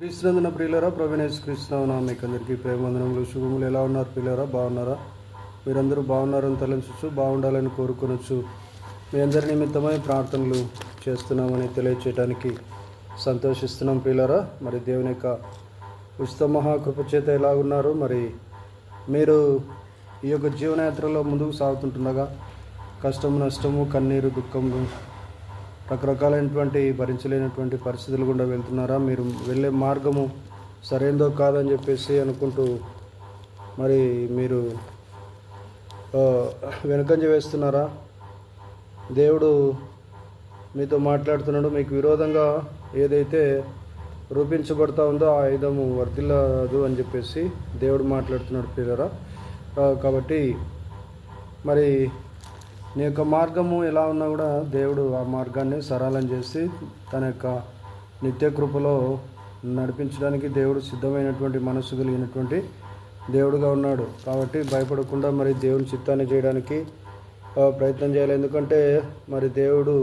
క్రీస్తునందున ప్రియులరా ప్రవీణేశ్ కృష్ణ మీకు అందరికీ ప్రేమందనములు శుభములు. ఎలా ఉన్నారు ప్రియులరా? బాగున్నారా? మీరందరూ బాగున్నారని తలంచచ్చు బాగుండాలని కోరుకునొచ్చు. మీ అందరి నిమిత్తమై ప్రార్థనలు చేస్తున్నామని తెలియచేయడానికి సంతోషిస్తున్నాం ప్రియులరా. మరి దేవుని యొక్క ఉచిత మహాకృపచేత ఎలా ఉన్నారు? మరి మీరు ఈ యొక్క జీవనయాత్రలో ముందుకు సాగుతుంటుండగా కష్టము నష్టము కన్నీరు దుఃఖము రకరకాలైనటువంటి భరించలేనటువంటి పరిస్థితులు గుండా వెళ్తున్నారా? మీరు వెళ్ళే మార్గము సరైనదో కాదని చెప్పేసి అనుకుంటూ మరి మీరు వెనుకంజ వేస్తున్నారా? దేవుడు మీతో మాట్లాడుతున్నాడు. మీకు విరోధంగా ఏదైతే రూపించబడతా ఉందో ఆ ఆయుధము వర్ధిల్లదు అని చెప్పేసి దేవుడు మాట్లాడుతున్నాడు పిల్లరా కాబట్టి మరి నీ యొక్క మార్గము ఎలా ఉన్నా కూడా దేవుడు ఆ మార్గాన్ని సరళం చేసి తన యొక్క నిత్య కృపలో నడిపించడానికి దేవుడు సిద్ధమైనటువంటి మనసు కలిగినటువంటి దేవుడుగా ఉన్నాడు. కాబట్టి భయపడకుండా మరి దేవుని చిత్తాన్ని చేయడానికి ప్రయత్నం చేయాలి. ఎందుకంటే మరి దేవుడు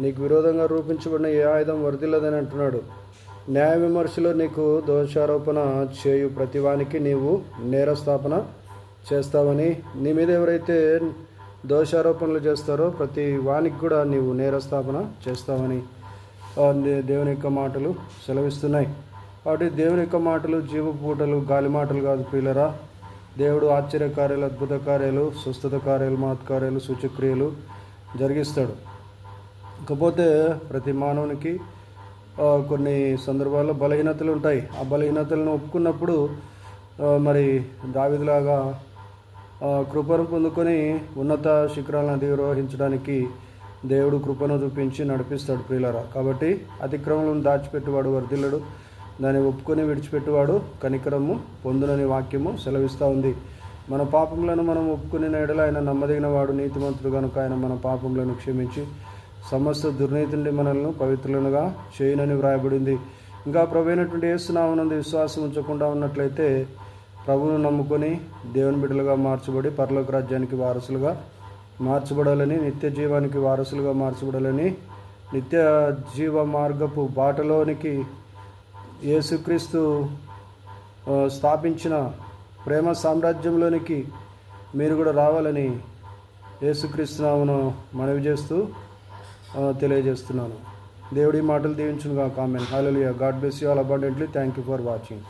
నీకు విరోధంగా రూపించబడిన ఏ ఆయుధం వర్ధిల్లదని అంటున్నాడు. న్యాయ విమర్శలో నీకు దోషారోపణ చేయు ప్రతివానికి నీవు నేరస్థాపన చేస్తావని నీ మీద ఎవరైతే దోషారోపణలు చేస్తారో ప్రతి వానికి కూడా నీవు నేరస్థాపన చేస్తావని దేవుని యొక్క మాటలు సెలవిస్తున్నాయి. కాబట్టి దేవుని యొక్క మాటలు జీవపూటలు గాలి మాటలు కాదు పిల్లరా దేవుడు ఆశ్చర్య కార్యాలు అద్భుత కార్యాలు స్వస్థత కార్యాలు మహత్కార్యాలు సూచక్రియలు జరిగిస్తాడు. ఇకపోతే ప్రతి మానవునికి కొన్ని సందర్భాల్లో బలహీనతలు ఉంటాయి. ఆ బలహీనతలను ఒప్పుకున్నప్పుడు మరి దావిదిలాగా కృపను పొందుకొని ఉన్నత శిఖరాలను అధిరోహించడానికి దేవుడు కృపను చూపించి నడిపిస్తాడు ప్రియులరా. కాబట్టి అతిక్రమలను దాచిపెట్టువాడు వర్ధిల్లడు. దాన్ని ఒప్పుకొని విడిచిపెట్టువాడు కనికరము పొందునని వాక్యము సెలవిస్తూ ఉంది. మన పాపములను మనం ఒప్పుకుని ఎడల ఆయన నమ్మదగిన వాడు నీతిమంతుడు కనుక ఆయన మన పాపములను క్షమించి సమస్త దుర్నీతి నుండి మనల్ని పవిత్రులనుగా చేయనని వ్రాయబడింది. ఇంకా ప్రభైనటువంటి ఏసునామనందు విశ్వాసం ఉంచకుండా ఉన్నట్లయితే ప్రభువును నమ్ముకొని దేవుని బిడ్డలుగా మార్చబడి పరలోక రాజ్యానికి వారసులుగా మార్చబడాలని నిత్య జీవానికి వారసులుగా మార్చబడాలని నిత్య జీవ మార్గపు బాటలోనికి యేసుక్రీస్తు స్థాపించిన ప్రేమ సామ్రాజ్యంలోనికి మీరు కూడా రావాలని యేసుక్రీస్తునామను మనవి చేస్తూ తెలియజేస్తున్నాను. దేవుడి మాటలు దీవించునుగా comment hallelujah God bless you all abundantly thank you for watching